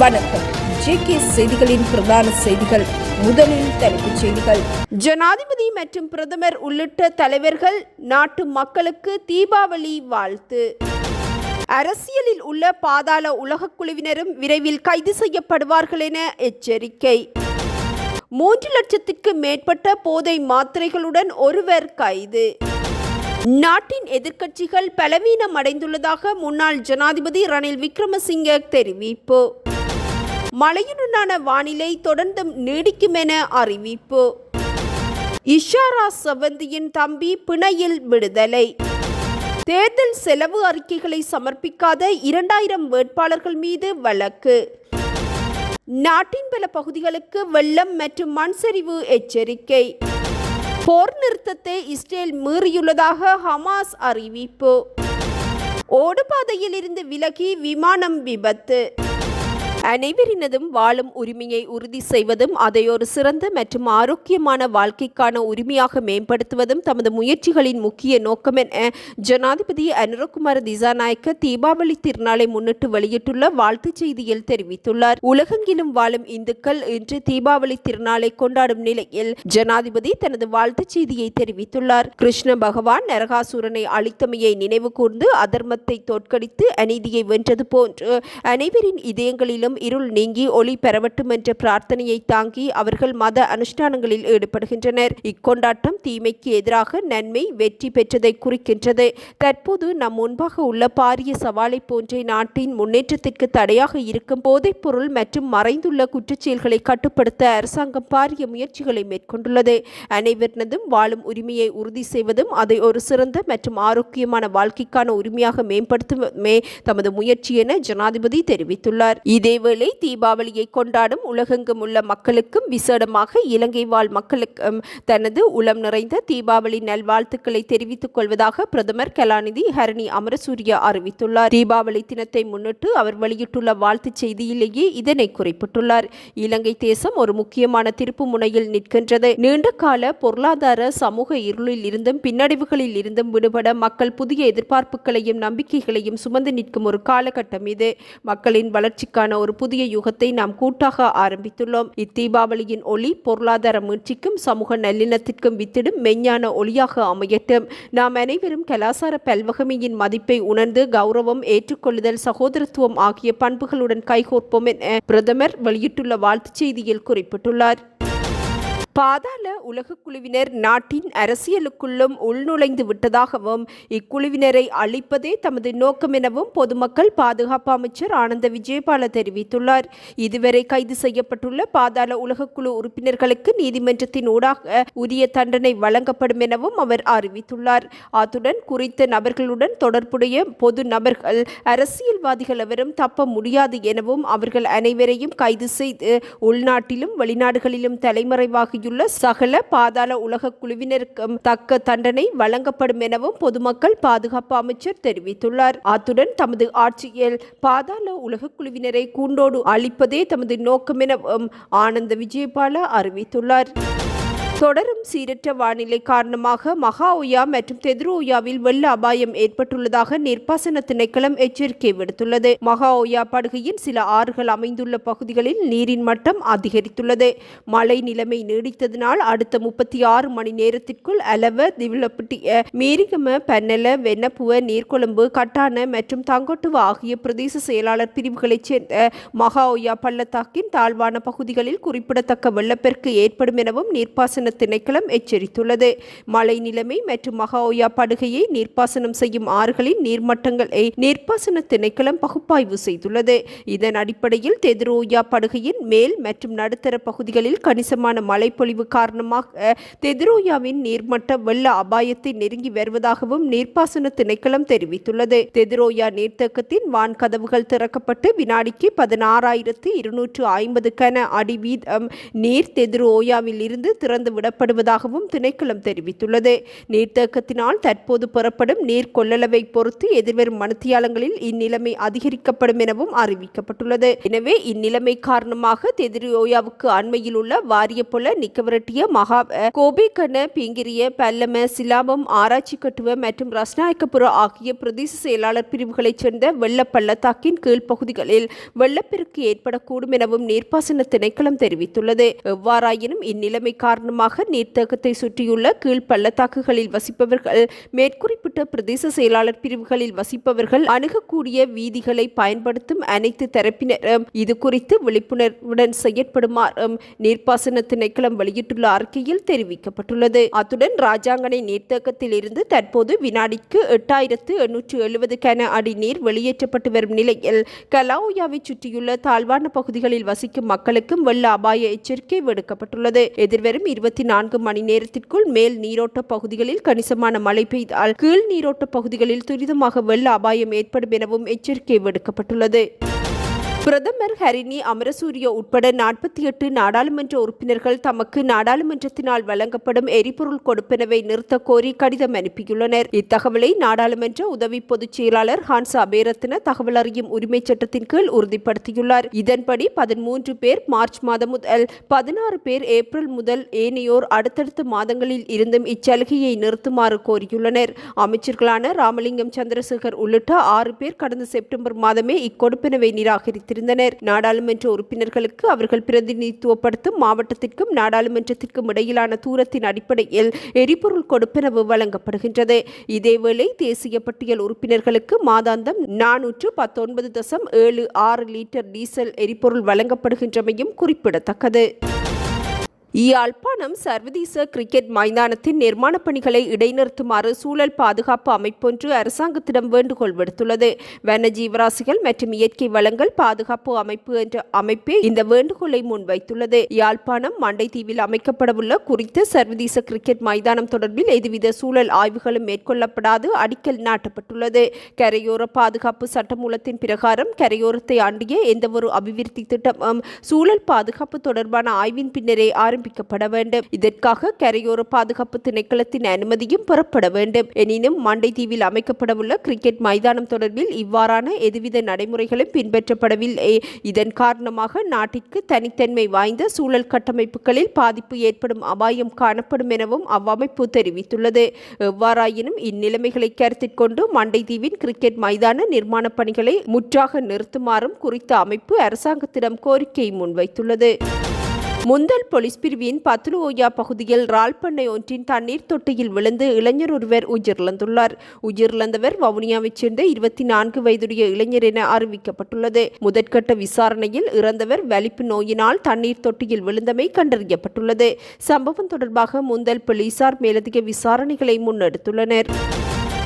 வணக்கம். ஜேகே செய்திகளின் பிரதான செய்திகள். முதலில் தலைப்புச் செய்திகள். ஜனாதிபதி மற்றும் பிரதமர் உள்ளிட்ட தலைவர்கள் நாட்டு மக்களுக்கு தீபாவளி வாழ்த்து. அரசியலில் உள்ள பாதாள உலகக் குழுவினரும் விரைவில் கைது செய்யப்படுவார்கள் என எச்சரிக்கை. மூன்று லட்சத்திற்கு மேற்பட்ட போதை மாத்திரைகளுடன் ஒருவர் கைது. நாட்டின் எதிர்க்கட்சிகள் பலவீனம் அடைந்துள்ளதாக முன்னாள் ஜனாதிபதி ரணில் விக்ரமசிங்க தெரிவிப்பு. மழையுடனான வானிலை தொடர்ந்தும் நீடிக்கும் என அறிவிப்பு. இஷாரா செவந்தியின் தம்பி பிணையில் விடுதலை. தேர்தல் செலவு அறிக்கைகளை சமர்ப்பிக்காத இரண்டாயிரம் வேட்பாளர்கள் மீது வழக்கு. நாட்டின் பல பகுதிகளுக்கு வெள்ளம் மற்றும் மண் சரிவு எச்சரிக்கை. போர் நிறுத்தத்தை இஸ்ரேல் மீறியுள்ளதாக ஹமாஸ் அறிவிப்பு. ஓடுபாதையில் இருந்து விலகி விமானம் விபத்து. அனைவரினதும் வாழும் உரிமையை உறுதி செய்வதும் அதை ஒரு சிறந்த மற்றும் ஆரோக்கியமான வாழ்க்கைக்கான உரிமையாக மேம்படுத்துவதும் தமது முயற்சிகளின் முக்கிய நோக்கம் என ஜனாதிபதி அனுரகுமார் திசாநாயக்க தீபாவளி திருநாளை முன்னிட்டு வெளியிட்டுள்ள வாழ்த்துச் செய்தியில் தெரிவித்துள்ளார். உலகெங்கிலும் வாழும் இந்துக்கள் இன்று தீபாவளி திருநாளை கொண்டாடும் நிலையில் ஜனாதிபதி தனது வாழ்த்துச் செய்தியை தெரிவித்துள்ளார். கிருஷ்ண பகவான் நரகாசுரனை அழித்தமையை நினைவு கூர்ந்து அதர்மத்தை தோற்கடித்து அநீதியை வென்றது போன்று அனைவரின் இதயங்களிலும் இருள் நீங்கி ஒளி பெறவட்டும் என்ற பிரார்த்தனையை தாங்கி அவர்கள் மத அனுஷ்டானங்களில் ஈடுபடுகின்றனர். இக்கொண்டாட்டம் தீமைக்கு எதிராக நன்மை வெற்றி பெற்றதை குறிக்கின்றது. தற்போது நம் முன்பாக உள்ள பாரிய சவாலை போன்றே நாட்டின் முன்னேற்றத்திற்கு தடையாக இருக்கும் போதைப் பொருள் மற்றும் மறைந்துள்ள குற்றச்செயல்களை கட்டுப்படுத்த அரசாங்கம் பாரிய முயற்சிகளை மேற்கொண்டுள்ளது. அனைவரினதும் வாழும் உரிமையை உறுதி செய்வதும் அதை ஒரு சிறந்த மற்றும் ஆரோக்கியமான வாழ்க்கைக்கான உரிமையாக மேம்படுத்துவதுமே தமது முயற்சி என ஜனாதிபதி தெரிவித்துள்ளார். இதே இதேவேளை தீபாவளியை கொண்டாடும் உலகெங்கும் உள்ள மக்களுக்கும் விசேடமாக இலங்கை வாழ் மக்களுக்கும் தனது உளம் நிறைந்த தீபாவளி நல்வாழ்த்துக்களை தெரிவித்துக் கொள்வதாக பிரதமர் கலாநிதி ஹரணி அமரசூரிய அறிவித்துள்ளார். தீபாவளி தினத்தை முன்னிட்டு அவர் வெளியிட்டுள்ள வாழ்த்துச் செய்தியிலேயே இதனை குறிப்பிட்டுள்ளார். இலங்கை தேசம் ஒரு முக்கியமான திருப்பு முனையில் நிற்கின்றது. நீண்ட கால பொருளாதார சமூக இருளில் இருந்தும் பின்னடைவுகளில் இருந்தும் விடுபட மக்கள் புதிய எதிர்பார்ப்புகளையும் நம்பிக்கைகளையும் சுமந்து நிற்கும் ஒரு காலகட்டம் இது. மக்களின் வளர்ச்சிக்கான ஒரு புதிய யுகத்தை நாம் கூட்டாக ஆரம்பித்துள்ளோம். இத்தீபாவளியின் ஒளி பொருளாதார மீட்சிக்கும் சமூக நல்லிணத்திற்கும் வித்திடும் மெஞ்ஞான ஒளியாக அமையட்டும். நாம் அனைவரும் கலாசார பல்வகமையின் மதிப்பை உணர்ந்து கௌரவம் ஏற்றுக்கொள்ளுதல் சகோதரத்துவம் ஆகிய பண்புகளுடன் கைகோர்ப்போம் என பிரதமர் வெளியிட்டுள்ள வாழ்த்துச் செய்தியில் குறிப்பிட்டுள்ளார். பாதாள உலக குழுவினர் நாட்டின் அரசியலுக்குள்ளும் உள்நுழைந்து விட்டதாகவும் இக்குழுவினரை அழிப்பதே தமது நோக்கம் எனவும் பொதுமக்கள் பாதுகாப்பு அமைச்சர் ஆனந்த விஜயபால தெரிவித்துள்ளார். இதுவரை கைது செய்யப்பட்டுள்ள பாதாள உலகக்குழு உறுப்பினர்களுக்கு நீதிமன்றத்தின் ஊடாக உரிய தண்டனை வழங்கப்படும் எனவும் அவர் அறிவித்துள்ளார். அத்துடன் குறித்த நபர்களுடன் தொடர்புடைய பொது நபர்கள் அரசியல்வாதிகள் எவரும் தப்ப முடியாது எனவும் அவர்கள் அனைவரையும் கைது செய்து உள்நாட்டிலும் வெளிநாடுகளிலும் தலைமறைவாகியுள்ள சகல பாதாள உலக குழுவினருக்கும் தக்க தண்டனை வழங்கப்படும் எனவும் பொதுமக்கள் பாதுகாப்பு அமைச்சர் தெரிவித்துள்ளார். அத்துடன் தமது ஆட்சியில் பாதாள உலக குழுவினரை கூண்டோடு அழிப்பதே தமது நோக்கம் எனவும் ஆனந்த விஜயபால அறிவித்துள்ளார். தொடரும் சீரற்ற வானிலை காரணமாக மகா ஒயா மற்றும் தெதுரு ஒயாவில் வெள்ள அபாயம் ஏற்பட்டுள்ளதாக நீர்ப்பாசன திணைக்களம் எச்சரிக்கை விடுத்துள்ளது. மகா ஒயா படுகையின் சில ஆறுகள் அமைந்துள்ள பகுதிகளில் நீரின் மட்டம் அதிகரித்துள்ளது. மழை நிலைமை நீடித்ததனால் அடுத்த முப்பத்தி ஆறு மணி நேரத்திற்குள் அலவ திவிலப்பட்டிய மீரிகம பன்னல வெண்ணப்புவ நீர்கொழும்பு கட்டான மற்றும் தங்கொட்டுவ ஆகிய பிரதேச செயலாளர் பிரிவுகளைச் சேர்ந்த மகா ஒயா பள்ளத்தாக்கின் தாழ்வான பகுதிகளில் குறிப்பிடத்தக்க வெள்ளப்பெருக்கு ஏற்படும் எனவும் நீர்ப்பாசன திணைக்களம் எச்சரித்துள்ளது. மழை நிலைமை மற்றும் மகாஓயா படுகையை நீர்ப்பாசனம் செய்யும் ஆறுகளின் நீர்மட்டங்களை நீர்ப்பாசன திணைக்களம் பகுப்பாய்வு செய்துள்ளது. இதன் அடிப்படையில் தெதிரோயா படுகையின் மேல் மற்றும் நடுத்தர பகுதிகளில் கணிசமான மழைப்பொழிவு காரணமாக தெதிரோயாவின் நீர்மட்ட வெள்ள அபாயத்தை நெருங்கி வருவதாகவும் நீர்ப்பாசன திணைக்களம் தெரிவித்துள்ளது. தெதிரோயா நீர்த்தேக்கத்தின் வான் கதவுகள் திறக்கப்பட்டு வினாடிக்கு பதினாறாயிரத்து இருநூற்று ஐம்பது கன அடி வீதம் நீர் தெதிரோயாவில் இருந்து திறந்து விடப்படுவதாகவும் திணைக்களம் தெரிவித்துள்ளது. நீர்த்தேக்கத்தினால் தற்போது பெறப்படும் நீர் கொள்ளளவை பொறுத்து எதிர்வரும் மனுத்தியாலங்களில் இந்நிலைமை அதிகரிக்கப்படும் எனவும் அறிவிக்கப்பட்டுள்ளது. எனவே இந்நிலைமை காரணமாக தெதிரியோயாவுக்கு அண்மையில் உள்ள வாரியபொல நிக்கவரட்டிய மகா கோபிகன பிங்கிரிய பல்லம சிலாபம் ஆராய்ச்சி கட்டுவ மற்றும் ரஸ்நாயக்கபுர ஆகிய பிரதேச செயலாளர் பிரிவுகளைச் சேர்ந்த வெள்ள பள்ளத்தாக்கின் கீழ்ப்பகுதிகளில் வெள்ளப்பெருக்கு ஏற்படக்கூடும் எனவும் நீர்ப்பாசன திணைக்களம் தெரிவித்துள்ளது. எவ்வாறாயினும் இந்நிலைமை காரணமாக நீர்த்தேக்கத்தை சுற்றியுள்ள கீழ் பள்ளத்தாக்குகளில் வசிப்பவர்கள் மேற்குறிப்பிட்ட பிரதேச செயலாளர் பிரிவுகளில் வசிப்பவர்கள் அணுகக்கூடிய வீதிகளை பயன்படுத்தும் அனைத்து தரப்பினரும் இது குறித்து விழிப்புணர்வுடன் செயற்படுமாறும் நீர்ப்பாசன திணைக்களம் வெளியிட்டுள்ள அறிக்கையில் தெரிவிக்கப்பட்டுள்ளது. அத்துடன் ராஜாங்கனை நீர்த்தேக்கத்தில் இருந்து தற்போது வினாடிக்கு எட்டாயிரத்து எண்ணூற்று எழுபது கன அடி நீர் வெளியேற்றப்பட்டு வரும் நிலையில் கலாவுயாவை சுற்றியுள்ள தாழ்வான பகுதிகளில் வசிக்கும் மக்களுக்கும் வெள்ள அபாய எச்சரிக்கை விடுக்கப்பட்டுள்ளது. எதிர்வரும் இருபத்தி நான்கு மணி நேரத்திற்குள் மேல் நீரோட்ட பகுதிகளில் கணிசமான மழை பெய்தால் கீழ் நீரோட்ட பகுதிகளில் துரிதமாக வெள்ள அபாயம் ஏற்படும் எனவும் எச்சரிக்கை விடுக்கப்பட்டுள்ளது. பிரதமர் ஹரிணி அமரசூரிய உட்பட நாற்பத்தி எட்டு நாடாளுமன்ற உறுப்பினர்கள் தமக்கு நாடாளுமன்றத்தினால் வழங்கப்படும் எரிபொருள் கொடுப்பனவை நிறுத்த கோரி கடிதம் அனுப்பியுள்ளனர். இத்தகவலை நாடாளுமன்ற உதவி பொதுச் செயலாளர் ஹான்ஸ் அபேரத்ன தகவல் அறியும் உரிமைச் சட்டத்தின் கீழ் உறுதிப்படுத்தியுள்ளார். இதன்படி பதிமூன்று பேர் மார்ச் மாதம் முதல் பதினாறு பேர் ஏப்ரல் முதல் ஏனையோர் அடுத்தடுத்த மாதங்களில் இருந்தும் இச்சலுகையை நிறுத்துமாறு கோரியுள்ளனர். அமைச்சர்களான ராமலிங்கம் சந்திரசேகர் உள்ளிட்ட ஆறு பேர் கடந்த செப்டம்பர் மாதமே இக்கொடுப்பனவை நிராகரித்து வைத்திருந்தனர் நாடாளுமன்ற உறுப்பினர்களுக்கு அவர்கள் பிரதிநிதித்துவப்படுத்தும் மாவட்டத்திற்கும் நாடாளுமன்றத்திற்கும் இடையிலான தூரத்தின் அடிப்படையில் எரிபொருள் கொடுப்பனவு வழங்கப்படுகின்றது. இதேவேளை தேசிய பட்டியல் உறுப்பினர்களுக்கு மாதாந்தம் நானூற்று பத்தொன்பது தசம் ஏழு ஆறு லிட்டர் டீசல் எரிபொருள் வழங்கப்படுகின்றமையும் குறிப்பிடத்தக்கது. யாழ்ப்பாணம் சர்வதேச கிரிக்கெட் மைதானத்தின் நிர்மாணப் பணிகளை இடைநிறுத்துமாறு சூழல் பாதுகாப்பு அமைப்பொன்று அரசாங்கத்திடம் வேண்டுகோள் விடுத்துள்ளது. வனஜீவராசிகள் மற்றும் இயற்கை வளங்கள் பாதுகாப்பு அமைப்பு என்ற அமைப்பே இந்த வேண்டுகோளை முன்வைத்துள்ளது. யாழ்ப்பாணம் மண்டைத்தீவில் அமைக்கப்படவுள்ள குறித்த சர்வதேச கிரிக்கெட் மைதானம் தொடர்பில் எதுவித சூழல் ஆய்வுகளும் மேற்கொள்ளப்படாது அடிக்கல் நாட்டப்பட்டுள்ளது. கரையோர பாதுகாப்பு சட்டமூலத்தின் பிரகாரம் கரையோரத்தை ஆண்டிய எந்தவொரு அபிவிருத்தி திட்டமும் சூழல் பாதுகாப்பு தொடர்பான ஆய்வின் பின்னரே ஆரம்பி ஆரம்பிக்கப்பட வேண்டும். இதற்காக கரையோர பாதுகாப்பு திணைக்களத்தின் அனுமதியும் பெறப்பட வேண்டும். எனினும் மண்டைத்தீவில் அமைக்கப்படவுள்ள கிரிக்கெட் மைதானம் தொடர்பில் இவ்வாறான எதுவித நடைமுறைகளும் பின்பற்றப்படவில்லை. இதன் காரணமாக நாட்டிற்கு தனித்தன்மை வாய்ந்த சூழல் கட்டமைப்புகளில் பாதிப்பு ஏற்படும் அபாயம் காணப்படும் எனவும் அவ்வமைப்பு தெரிவித்துள்ளது. எவ்வாறாயினும் இந்நிலைமைகளை கருத்தில் கொண்டு மண்டைத்தீவின் கிரிக்கெட் மைதான நிர்மாணப் பணிகளை முற்றாக நிறுத்துமாறும் குறித்த அமைப்பு அரசாங்கத்திடம் கோரிக்கை முன்வைத்துள்ளது. முந்தல் போலீஸ் பிரிவின் பத்துலுஓயா பகுதியில் ரால்பண்ணை ஒன்றின் தண்ணீர் தொட்டியில் விழுந்து இளைஞர் ஒருவர் உயிரிழந்துள்ளார். உயிரிழந்தவர் வவுனியாவைச் சேர்ந்த இருபத்தி நான்கு வயதுடைய இளைஞர் என அறிவிக்கப்பட்டுள்ளது. முதற்கட்ட விசாரணையில் இறந்தவர் வலிப்பு நோயினால் தண்ணீர் தொட்டியில் விழுந்தமை கண்டறியப்பட்டுள்ளது. சம்பவம் தொடர்பாக முந்தல் போலீசார் மேலதிக விசாரணைகளை முன்னெடுத்துள்ளனர்.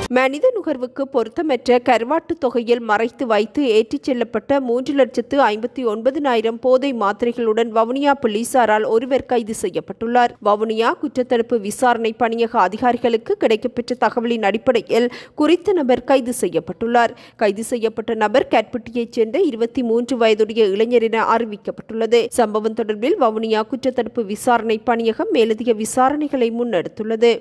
மனித நுகர்வுக்கு பொருத்தமற்ற கருவாட்டு தொகையில் மறைத்து வைத்து ஏற்றிச் செல்லப்பட்ட மூன்று லட்சத்து ஐம்பத்தி ஒன்பதினாயிரம் போதை மாத்திரைகளுடன் வவுனியா போலீசாரால் ஒருவர் கைது செய்யப்பட்டுள்ளார். வவுனியா குற்றத்தடுப்பு விசாரணை பணியக அதிகாரிகளுக்கு கிடைக்கப்பெற்ற தகவலின் அடிப்படையில் குறித்த நபர் கைது செய்யப்பட்டுள்ளார். கைது செய்யப்பட்ட நபர் கேட்பட்டியைச் சேர்ந்த இருபத்தி மூன்று வயதுடைய இளைஞர் என அறிவிக்கப்பட்டுள்ளது. சம்பவம் தொடர்பில் வவுனியா குற்றத்தடுப்பு விசாரணை பணியகம் மேலதிக விசாரணைகளை முன்னெடுத்துள்ளது.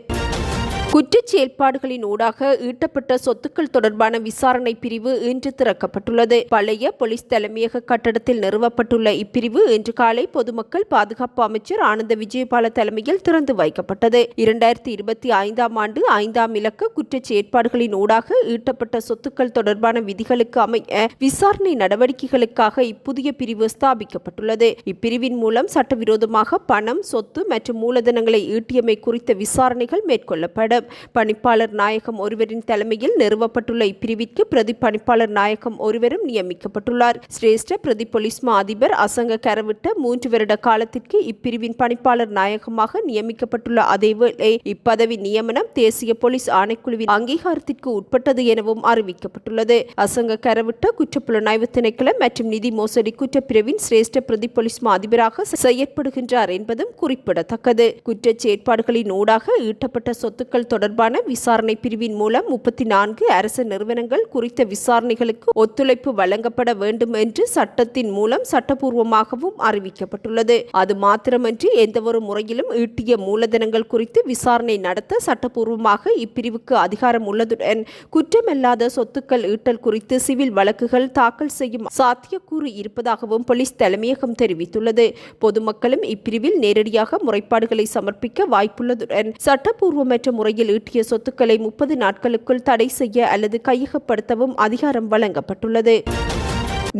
குற்றச் செயல்பாடுகளின் ஊடாக ஈட்டப்பட்ட சொத்துக்கள் தொடர்பான விசாரணை பிரிவு இன்று திறக்கப்பட்டுள்ளது. பழைய போலீஸ் தலைமையக கட்டடத்தில் நிறுவப்பட்டுள்ள இப்பிரிவு இன்று காலை பொதுமக்கள் பாதுகாப்பு அமைச்சர் ஆனந்த விஜயபால தலைமையில் திறந்து வைக்கப்பட்டது. இரண்டாயிரத்தி இருபத்தி ஐந்தாம் ஆண்டு ஐந்தாம் இலக்க குற்றச் செயற்பாடுகளின் ஊடாக ஈட்டப்பட்ட சொத்துக்கள் தொடர்பான விதிகளுக்கு அமைய விசாரணை நடவடிக்கைகளுக்காக இப்புதிய பிரிவு ஸ்தாபிக்கப்பட்டுள்ளது. இப்பிரிவின் மூலம் சட்டவிரோதமாக பணம் சொத்து மற்றும் மூலதனங்களை ஈட்டியமை குறித்த விசாரணைகள் மேற்கொள்ளப்படும். பணிப்பாளர் நாயகம் ஒருவரின் தலைமையில் நிறுவப்பட்டுள்ள இப்பிரிவிற்கு பிரதி பணிப்பாளர் நாயகம் ஒருவரும் நியமிக்கப்பட்டுள்ளார். சிரேஷ்ட பிரதி போலீஸ் மா அதிபர் அசங்க கரவிட்ட மூன்று வருட காலத்திற்கு இப்பிரிவின் பணிப்பாளர் நாயகமாக நியமிக்கப்பட்டுள்ள அதேவேளை இப்பதவி நியமனம் தேசிய போலீஸ் ஆணைக்குழுவின் அங்கீகாரத்திற்கு உட்பட்டது எனவும் அறிவிக்கப்பட்டுள்ளது. அசங்க கரவிட்ட குற்றப்புலனாய்வு திணைக்களம் மற்றும் நிதி மோசடி குற்றப்பிரிவின் சிரேஷ்ட பிரதி போலீஸ் அதிபராக செயற்படுகின்றார் என்பதும் குறிப்பிடத்தக்கது. குற்றச் செயற்பாடுகளின் ஊடாக ஈட்டப்பட்ட சொத்துக்கள் தொடர்பான விசாரணை பிரிவின் மூலம் முப்பத்தி நான்கு அரசு நிறுவனங்கள் குறித்த விசாரணைகளுக்கு ஒத்துழைப்பு வழங்கப்பட வேண்டும் என்று சட்டத்தின் மூலம் சட்டபூர்வமாகவும் அறிவிக்கப்பட்டுள்ளது. அது மாத்திரமன்றி எந்தவொரு முறையிலும் ஈட்டிய மூலதனங்கள் குறித்து விசாரணை நடத்த சட்டபூர்வமாக இப்பிரிவுக்கு அதிகாரம் உள்ளதுடன் குற்றமில்லாத சொத்துக்கள் ஈட்டல் குறித்து சிவில் வழக்குகள் தாக்கல் செய்யும் சாத்தியக்கூறு இருப்பதாகவும் போலீஸ் தலைமையகம் தெரிவித்துள்ளது. பொதுமக்களும் இப்பிரிவில் நேரடியாக முறைப்பாடுகளை சமர்ப்பிக்க வாய்ப்புள்ளதுடன் சட்டப்பூர்வமற்ற முறையில் ஈட்டிய சொத்துக்களை முப்பது நாட்களுக்குள் தடை செய்ய அல்லது கையகப்படுத்தவும் அதிகாரம் வழங்கப்பட்டுள்ளது.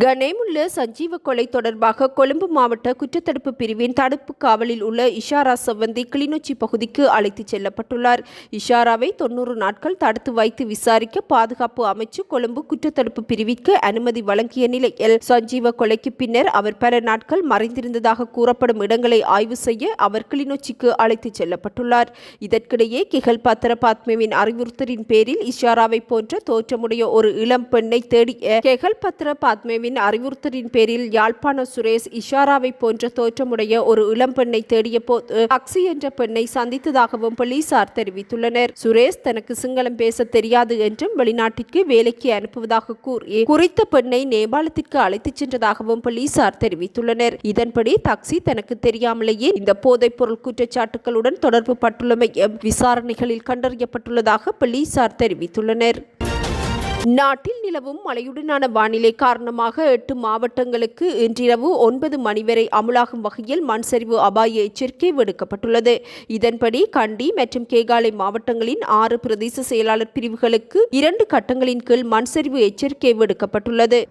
கனேமுள்ள சஞ்சீவ கொலை தொடர்பாக கொழும்பு மாவட்ட குற்றத்தடுப்பு பிரிவின் தடுப்பு காவலில் உள்ள இஷாரா செவ்வந்தி கிளிநொச்சி பகுதிக்கு அழைத்துச் செல்லப்பட்டுள்ளார். இஷாராவை தொன்னூறு நாட்கள் தடுத்து வைத்து விசாரிக்க பாதுகாப்பு அமைச்சு கொழும்பு குற்றத்தடுப்பு பிரிவிற்கு அனுமதி வழங்கிய நிலையில் சஞ்சீவ கொலைக்கு பின்னர் அவர் பல நாட்கள் மறைந்திருந்ததாக கூறப்படும் இடங்களை ஆய்வு செய்ய அவர் கிளிநொச்சிக்கு அழைத்துச் செல்லப்பட்டுள்ளார். இதற்கிடையே கிகல் பத்திர பாத்மேவின் அறிவுறுத்தலின் பேரில் இஷாராவை போன்ற தோற்றமுடைய ஒரு இளம் பெண்ணை தேடிய கெகல் பத்திர பாத்மேவின் அறிவுறுத்தலின் பேரில் யாழ்ப்பாண சுரேஷ் இஷாராவை போன்ற தோற்றமுடைய ஒரு இளம் பெண்ணை தேடிய போது அக்சி என்ற பெண்ணை சந்தித்ததாகவும் போலீசார் தெரிவித்துள்ளனர். சுரேஷ் தனக்கு சிங்களம் பேச தெரியாது என்றும் வெளிநாட்டிற்கு வேலைக்கு அனுப்புவதாக கூறி குறித்த பெண்ணை நேபாளத்திற்கு அழைத்துச் சென்றதாகவும் போலீசார் தெரிவித்துள்ளனர். இதன்படி தக்சி தனக்கு தெரியாமலேயே இந்த போதைப் பொருள் குற்றச்சாட்டுகளுடன் தொடர்பு பட்டுள்ளமை விசாரணைகளில் கண்டறியப்பட்டுள்ளதாக போலீசார் தெரிவித்துள்ளனர். நாட்டில் நிலவும் மழையுடனான வானிலை காரணமாக எட்டு மாவட்டங்களுக்கு இன்றிரவு ஒன்பது மணி வரை அமுலாகும் வகையில் மண் சரிவு அபாய எச்சரிக்கை விடுக்கப்பட்டுள்ளது. இதன்படி கண்டி மற்றும் கேகாலை மாவட்டங்களின் ஆறு பிரதேச செயலாளர் பிரிவுகளுக்கு இரண்டு கட்டங்களின் கீழ் மண் சரிவு எச்சரிக்கை விடுக்கப்பட்டுள்ளது.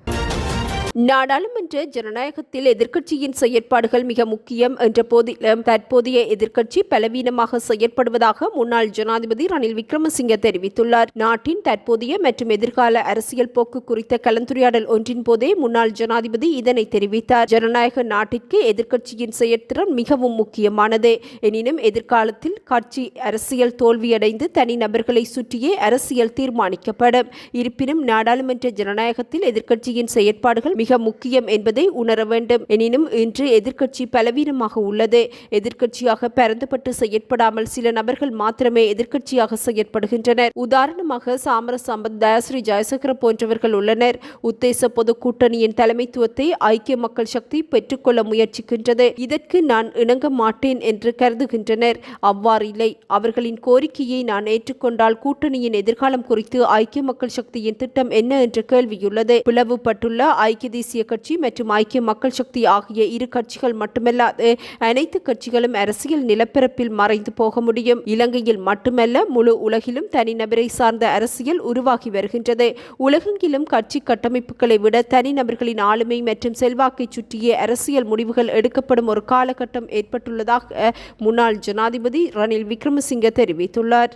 நாடாளுமன்ற ஜனநாயகத்தில் எதிர்க்கட்சியின் செயற்பாடுகள் மிக முக்கியம் என்ற போதிலும் தற்போதைய எதிர்க்கட்சி பலவீனமாக செயற்படுவதாக முன்னாள் ஜனாதிபதி ரணில் விக்ரமசிங்க தெரிவித்துள்ளார். நாட்டின் தற்போதைய மற்றும் எதிர்கால அரசியல் போக்கு குறித்த கலந்துரையாடல் ஒன்றின் போதே முன்னாள் ஜனாதிபதி இதனை தெரிவித்தார். ஜனநாயக நாட்டிற்கு எதிர்க்கட்சியின் செயற்திறன் மிகவும் முக்கியமானது. எனினும் எதிர்காலத்தில் கட்சி அரசியல் தோல்வியடைந்து தனிநபர்களை சுற்றியே அரசியல் தீர்மானிக்கப்படும். இருப்பினும் நாடாளுமன்ற ஜனநாயகத்தில் எதிர்க்கட்சியின் செயற்பாடுகள் மிக முக்கியம் என்பதை உணர வேண்டும். எனினும் இன்று எதிர்க்கட்சி பலவீனமாக உள்ளது. எதிர்க்கட்சியாக பரந்துபட்டு செயற்படாமல் சில நபர்கள் மாத்திரமே எதிர்க்கட்சியாக செயற்படுகின்றனர். உதாரணமாக சாமர சம்பத் தயாஸ்ரீ ஜெயசங்கர போன்றவர்கள் உள்ளனர். உத்தேச பொது கூட்டணியின் தலைமைத்துவத்தை ஐக்கிய மக்கள் சக்தி பெற்றுக்கொள்ள முயற்சிக்கின்றது. இதற்கு நான் இணங்க மாட்டேன் என்று கருதுகின்றனர். அவ்வாறு இல்லை. அவர்களின் கோரிக்கையை நான் ஏற்றுக்கொண்டால் கூட்டணியின் எதிர்காலம் குறித்து ஐக்கிய மக்கள் சக்தியின் திட்டம் என்ன என்ற கேள்வியுள்ளது. பிளவுபட்டுள்ள ஐக்கிய தேசிய கட்சி மற்றும் ஐக்கிய மக்கள் சக்தி ஆகிய இரு கட்சிகள் மட்டுமல்லாது அனைத்து கட்சிகளும் அரசியல் நிலப்பரப்பில் மறைந்து போக முடியும். இலங்கையில் மட்டுமல்ல முழு உலகிலும் தனிநபரை சார்ந்த அரசியல் உருவாகி வருகின்றது. உலகெங்கிலும் கட்சி கட்டமைப்புகளை விட தனிநபர்களின் ஆளுமை மற்றும் செல்வாக்கை சுற்றிய அரசியல் முடிவுகள் எடுக்கப்படும் ஒரு காலகட்டம் ஏற்பட்டுள்ளதாக முன்னாள் ஜனாதிபதி ரணில் விக்ரமசிங்க தெரிவித்துள்ளார்.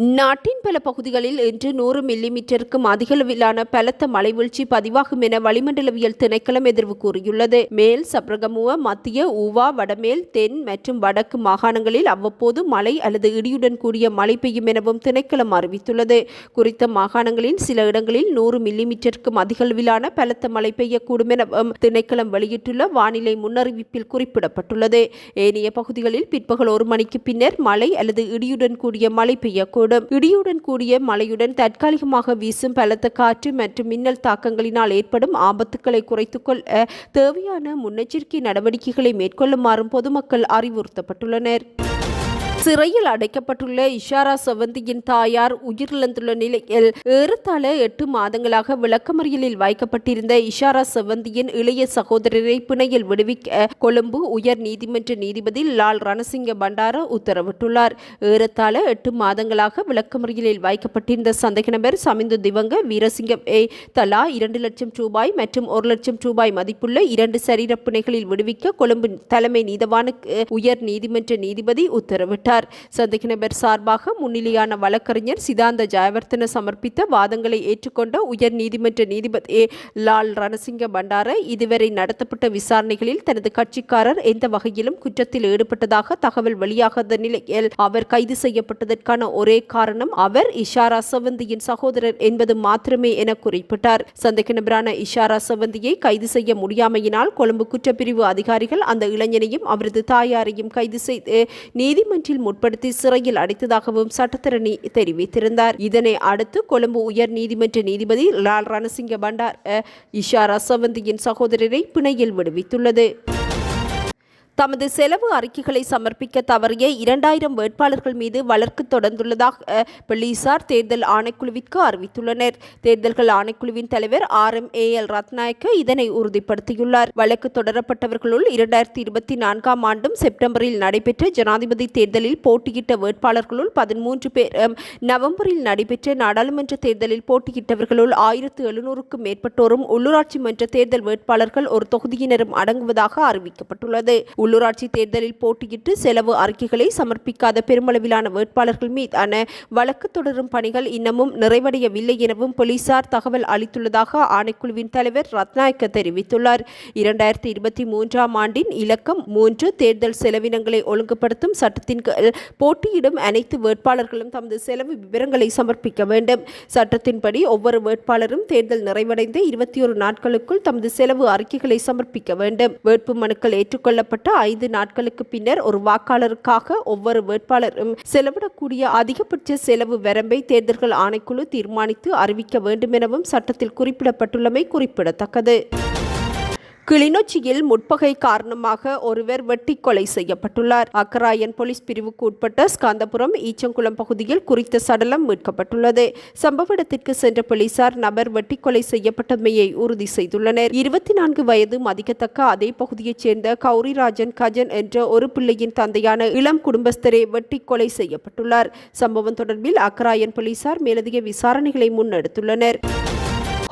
நாட்டின் பல பகுதிகளில் இன்று நூறு மில்லிமீட்டருக்கும் அதிகளவிலான பலத்த மழைவீழ்ச்சி பதிவாகும் என வளிமண்டலவியல் திணைக்களம் எதிர்வு கூறியுள்ளது. மேல் சப்ரகமுவ மத்திய ஊவா வடமேல் தென் மற்றும் வடக்கு மாகாணங்களில் அவ்வப்போது மழை அல்லது இடியுடன் கூடிய மழை பெய்யும் எனவும் திணைக்களம் அறிவித்துள்ளது. குறித்த மாகாணங்களின் சில இடங்களில் நூறு மில்லிமீட்டருக்கும் அதிகளவிலான பலத்த மழை பெய்யக்கூடும் எனவும் திணைக்களம் வெளியிட்டுள்ள வானிலை முன்னறிவிப்பில் குறிப்பிடப்பட்டுள்ளது. ஏனைய பகுதிகளில் பிற்பகல் ஒரு மணிக்கு பின்னர் மழை அல்லது இடியுடன் கூடிய மழை பெய்யக்கூடும். கூடும் இடியுடன் கூடிய மழையுடன் தற்காலிகமாக வீசும் பலத்த காற்று மற்றும் மின்னல் தாக்கங்களினால் ஏற்படும் ஆபத்துக்களை குறைத்துக்கொள்ள தேவையான முன்னெச்சரிக்கை நடவடிக்கைகளை மேற்கொள்ளுமாறும் பொதுமக்கள் அறிவுறுத்தப்பட்டுள்ளனர். சிறையில் அடைக்கப்பட்டுள்ள இஷாரா சவந்தியின் தாயார் உயிரிழந்துள்ள நிலையில் ஏறத்தாழ எட்டு மாதங்களாக விளக்கமறியலில் வைக்கப்பட்டிருந்த இஷாரா சவந்தியின் இளைய சகோதரரை பிணையில் விடுவிக்க கொழும்பு உயர் நீதிமன்ற நீதிபதி லால் ரணசிங்க பண்டார உத்தரவிட்டுள்ளார். ஏறத்தாழ எட்டு மாதங்களாக விளக்கமறியலில் வைக்கப்பட்டிருந்த சந்தேக நபர் சமிந்து திவங்க வீரசிங்கம் ஏ தலா இரண்டு லட்சம் ரூபாய் மற்றும் ஒரு லட்சம் ரூபாய் மதிப்புள்ள இரண்டு சரீர பிணைகளில் விடுவிக்க கொழும்பு தலைமை நீதவானுக்கு உயர் நீதிமன்ற நீதிபதி உத்தரவிட்டார். தெரிவித்தார். சந்தேக நபர் சார்பாக முன்னிலையான வழக்கறிஞர் சிதாந்த ஜெயவர்த்தன சமர்ப்பித்த வாதங்களை ஏற்றுக்கொண்ட உயர் நீதிமன்ற நீதிபதி லால் ரணசிங்க பண்டார இதுவரை நடத்தப்பட்ட விசாரணைகளில் தனது கட்சிக்காரர் எந்த வகையிலும் குற்றத்தில் ஈடுபட்டதாக தகவல் வெளியாகாத நிலையில் அவர் கைது செய்யப்பட்டதற்கான ஒரே காரணம் அவர் இஷாரா சவந்தியின் சகோதரர் என்பது மாத்திரமே என குறிப்பிட்டார். சந்தேக நபரான இஷாரா சவந்தியை கைது செய்ய முடியாமையினால் கொழும்பு குற்றப்பிரிவு அதிகாரிகள் அந்த இளைஞனையும் அவரது தாயாரையும் கைது செய்து நீதிமன்றில் முற்படுத்தி சிறையில் அடைத்ததாகவும் சட்டத்தரணி தெரிவித்திருந்தார். இதனை அடுத்து கொழும்பு உயர் நீதிமன்ற நீதிபதி லால் ரணசிங்க பண்டார் இஷாரா இஷா ரசவந்தியின் சகோதரரை பிணையில் விடுவித்துள்ளது. தமது செலவு அறிக்கைகளை சமர்ப்பிக்க தவறிய இரண்டாயிரம் வேட்பாளர்கள் மீது வழக்கு தொடர்ந்துள்ளதாக போலீசார் தேர்தல் ஆணைக்குழுவிற்கு அறிவித்துள்ளனர். தேர்தல்கள் ஆணைக்குழுவின் தலைவர் R M A L Rathnayake இதனை உறுதிப்படுத்தியுள்ளார். வழக்கு தொடரப்பட்டவர்களுள் இரண்டாயிரத்தி இருபத்தி நான்காம் ஆண்டும் செப்டம்பரில் நடைபெற்ற ஜனாதிபதி தேர்தலில் போட்டியிட்ட வேட்பாளர்களுள் பதிமூன்று பேர் நவம்பரில் நடைபெற்ற நாடாளுமன்ற தேர்தலில் போட்டியிட்டவர்களுள் ஆயிரத்து எழுநூறுக்கும் மேற்பட்டோரும் உள்ளூராட்சி மன்ற தேர்தல் வேட்பாளர்கள் ஒரு தொகுதியினரும் அடங்குவதாக அறிவிக்கப்பட்டுள்ளது. உள்ளூராட்சி தேர்தலில் போட்டியிட்டு செலவு அறிக்கைகளை சமர்ப்பிக்காத பெருமளவிலான வேட்பாளர்கள் மீதான வழக்கு தொடரும் பணிகள் இன்னமும் நிறைவடையவில்லை எனவும் போலீசார் தகவல் அளித்துள்ளதாக ஆணைக்குழுவின் தலைவர் ரத்நாயக்க தெரிவித்துள்ளார். இரண்டாயிரத்தி இருபத்தி மூன்றாம் ஆண்டின் இலக்கம் மூன்று தேர்தல் செலவினங்களை ஒழுங்குபடுத்தும் சட்டத்தின் போட்டியிடும் அனைத்து வேட்பாளர்களும் தமது செலவு விவரங்களை சமர்ப்பிக்க வேண்டும். சட்டத்தின்படி ஒவ்வொரு வேட்பாளரும் தேர்தல் நிறைவடைந்த இருபத்தி ஒரு நாட்களுக்குள் தமது செலவு அறிக்கைகளை சமர்ப்பிக்க வேண்டும். வேட்பு மனுக்கள் ஏற்றுக்கொள்ளப்பட்ட ஐந்து நாட்களுக்கு பின்னர் ஒரு வாக்காளருக்காக ஒவ்வொரு வேட்பாளரும் செலவிடக்கூடிய அதிகபட்ச செலவு வரம்பை தேர்தல்கள் ஆணைக்குழு தீர்மானித்து அறிவிக்க வேண்டும் எனவும் சட்டத்தில் குறிப்பிடப்பட்டுள்ளமை குறிப்பிடத்தக்கது. கிளிநொச்சியில் முற்பகை காரணமாக ஒருவர் வெட்டி கொலை செய்யப்பட்டுள்ளார். அக்கராயன் போலீஸ் பிரிவுக்கு உட்பட்ட ஸ்காந்தபுரம் ஈச்சங்குளம் பகுதியில் குறித்த சடலம் மீட்கப்பட்டுள்ளது. சம்பவ இடத்திற்கு சென்ற போலீசார் நபர் வெட்டி கொலை செய்யப்பட்டமையை உறுதி செய்துள்ளனர். இருபத்தி நான்கு வயது மதிக்கத்தக்க அதே பகுதியைச் சேர்ந்த கௌரிராஜன் கஜன் என்ற ஒரு பிள்ளையின் தந்தையான இளம் குடும்பஸ்தரே வெட்டி கொலை செய்யப்பட்டுள்ளார். சம்பவம் தொடர்பில் அக்கராயன் போலீசார் மேலதிக விசாரணைகளை முன்னெடுத்துள்ளனர்.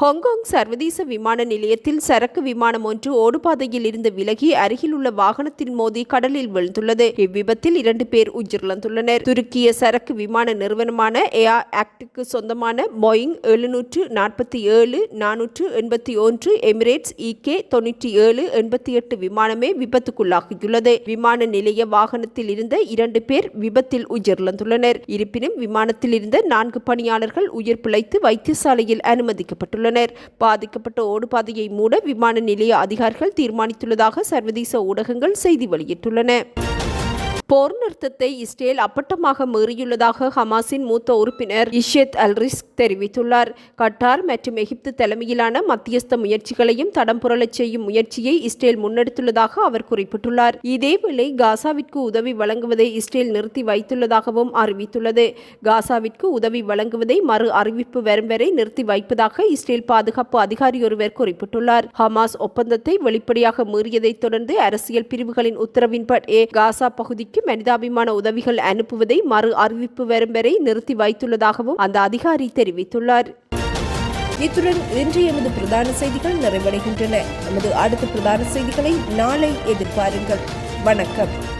ஹாங்காங் சர்வதேச விமான நிலையத்தில் சரக்கு விமானம் ஒன்று ஓடுபாதையில் இருந்து விலகி அருகில் உள்ள வாகனத்தின் மோதி கடலில் விழுந்துள்ளது. இவ்விபத்தில் இரண்டு பேர் உயிரிழந்துள்ளனர். துருக்கிய சரக்கு விமான நிறுவனமான ஏஆர் ஆக்டுக்கு சொந்தமான போயிங் எழுநூற்று நாற்பத்தி ஏழு நானூற்று எண்பத்தி ஒன்று எமிரேட்ஸ் இகே தொன்னூற்றி ஏழு எண்பத்தி எட்டு விமானமே விபத்துக்குள்ளாகியுள்ளது. விமான நிலைய வாகனத்தில் இருந்த இரண்டு பேர் விபத்தில் உயிரிழந்துள்ளனர். இருப்பினும் விமானத்தில் இருந்த நான்கு பணியாளர்கள் உயிர் பிழைத்து வைத்தியசாலையில் அனுமதிக்கப்பட்டுள்ளனர். பாதிக்கப்பட்ட ஓடுபாதையை மூட விமான நிலைய அதிகாரிகள் தீர்மானித்துள்ளதாக சர்வதேச ஊடகங்கள் செய்தி வெளியிட்டுள்ளன. போர் நிறுத்தத்தை இஸ்ரேல் அப்பட்டமாக மீறியுள்ளதாக ஹமாஸின் மூத்த உறுப்பினர் இஷேத் அல் ரிஸ்க் தெரிவித்துள்ளார். கட்டார் மற்றும் எகிப்து தலைமையிலான மத்தியஸ்த முயற்சிகளையும் தடம் புரளச் செய்யும் முயற்சியை இஸ்ரேல் முன்னெடுத்துள்ளதாக அவர் குறிப்பிட்டுள்ளார். இதேவேளை காசாவிற்கு உதவி வழங்குவதை இஸ்ரேல் நிறுத்தி வைத்துள்ளதாகவும் அறிவித்துள்ளது. காசாவிற்கு உதவி வழங்குவதை மறு அறிவிப்பு வரும் வரை நிறுத்தி வைப்பதாக இஸ்ரேல் பாதுகாப்பு அதிகாரி ஒருவர் குறிப்பிட்டுள்ளார். ஹமாஸ் ஒப்பந்தத்தை வெளிப்படையாக மீறியதைத் தொடர்ந்து அரசியல் பிரிவுகளின் உத்தரவின்படி காசா பகுதிக்கு மனிதாபிமான உதவிகள் அனுப்புவதை மறு அறிவிப்பு வரும் வரை நிறுத்தி வைத்துள்ளதாகவும் அந்த அதிகாரி தெரிவித்துள்ளார். இத்துடன் இன்று எமது பிரதான செய்திகள் நிறைவடைகின்றன. எமது அடுத்த பிரதான செய்திகளை நாளை எதிர்பாருங்கள். வணக்கம்.